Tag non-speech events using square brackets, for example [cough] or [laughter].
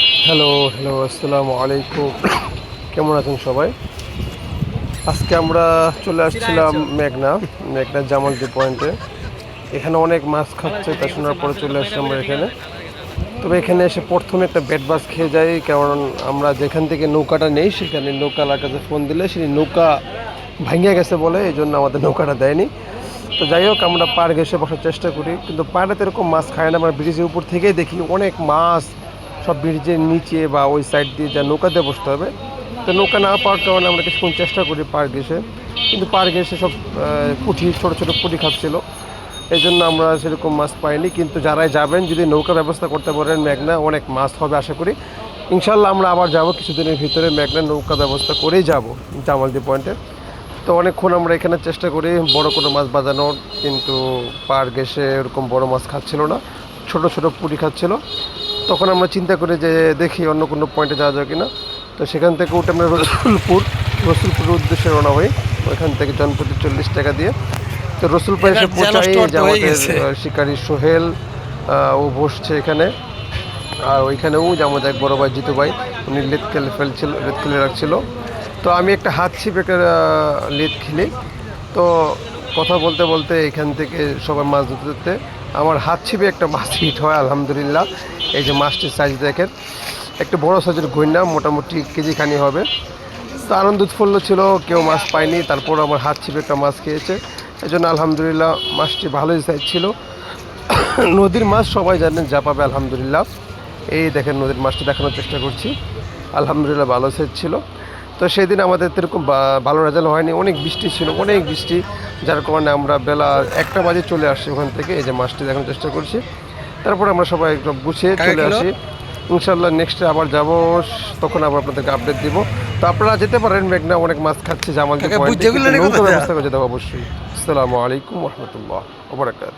Hello hello আসসালামু আলাইকুম কেমন আছেন সবাই? আজকে আমরা চলে আসছিলাম মেঘনা মেঘনা জামালদি পয়েন্টে এখানে অনেক মাছ খাচ্ছে, তা শোনার পরে চলে আসছি আমরা এখানে। তবে এখানে এসে প্রথমে একটা বেড বাস খেয়ে যাই, কারণ আমরা যেখান থেকে নৌকাটা নেই, সেখানে নৌকালার কাছে ফোন দিলে সেই নৌকা ভাঙিয়ে গেছে বলে, এই জন্য আমাদের নৌকাটা দেয়নি। তো যাই হোক, আমরা পার ঘেসে বসার চেষ্টা করি। কিন্তু পাড়ে তো এরকম মাছ খায় না, আমরা ব্রিজের উপর থেকেই দেখি অনেক মাছ সব ব্রিজের নিচে বা ওই সাইড দিয়ে যা নৌকাতে বসতে হবে। তো নৌকা না পাওয়ার কারণে আমরা কিছুক্ষণ চেষ্টা করি পার ঘেসে কিন্তু পার ঘেসে সব পুঁটি, ছোটো ছোটো পুঁটি খাচ্ছিলো। এই জন্য আমরা সেরকম মাছ পাইনি। কিন্তু যারাই যাবেন, যদি নৌকা ব্যবস্থা করতে পারেন মেঘনা, অনেক মাছ হবে আশা করি। ইনশাল্লাহ আমরা আবার যাব, কিছুদিনের ভিতরে মেঘনা নৌকা ব্যবস্থা করেই যাব, জামালদি পয়েন্টে তো অনেকক্ষণ আমরা এখানে চেষ্টা করি বড় কোনো মাছ বাজানোর কিন্তু পার গেসে এরকম বড় মাছ খাচ্ছিল না। ছোট ছোট পুরি খাচ্ছিল। তখন আমরা চিন্তা করি যে দেখি অন্য কোনো পয়েন্টে যাওয়া যায় কিনা। তো সেখান থেকে উঠে আমরা রসুলপুর রসুলপুরের উদ্দেশ্যে রওনা হই। ওইখান থেকে জনপ্রতি চল্লিশ টাকা দিয়ে। তো রসুলপুর এসে পৌঁছাই যে আমাদের। শিকারী সোহেল ও বসছে এখানে। আর ওইখানেও যে আমাদের এক বড় ভাই জিতু ভাই উনি লেদ খেলে ফেলছিল লেদ খেলে রাখছিল। তো আমি একটা হাত ছিপ লেদ খেলি। তো কথা বলতে বলতে এখান থেকে সবাই মাছ ধরতে ধরতে আমার হাত ছিপে একটা মাছ হিট হয়, আলহামদুলিল্লাহ। এই যে মাছটির সাইজ দেখেন, একটা বড় সাইজের গইনা মোটামুটি কেজি খানি হবে। তো আনন্দ উৎফুল্ল ছিল, কেউ মাছ পায়নি, তারপর আমার হাত ছিপে একটা মাছ খেয়েছে। এই জন্য আলহামদুলিল্লাহ মাছটি ভালোই সাইজ ছিল। [coughs] নদীর মাছ সবাই জানেন, যা পাবে আলহামদুলিল্লাহ। এই দেখেন নদীর মাছটি দেখানোর চেষ্টা করছি। আলহামদুলিল্লাহ ভালো সাইজ ছিল। তো সেদিন আমাদের তো এরকম ভালো রেজাল্ট হয়নি। অনেক বৃষ্টি ছিল অনেক বৃষ্টি যার কারণে আমরা বেলা একটা বাজে চলে আসছি ওখান থেকে। এই যে মাছটি দেখানোর চেষ্টা করছি। তারপর আমরা সবাই একটু গুছিয়ে চলে আসি। ইনশাল্লাহ নেক্সটে আবার যাব তখন আবার আপনাদেরকে আপডেট দিব। তো আপনারা যেতে পারেন মেঘনা অনেক মাছ খাচ্ছে জামাল? ব্যবস্থা করে যেতে হবে অবশ্যই। আসসালামু আলাইকুম রহমতুল্লাহ ওবরাকাত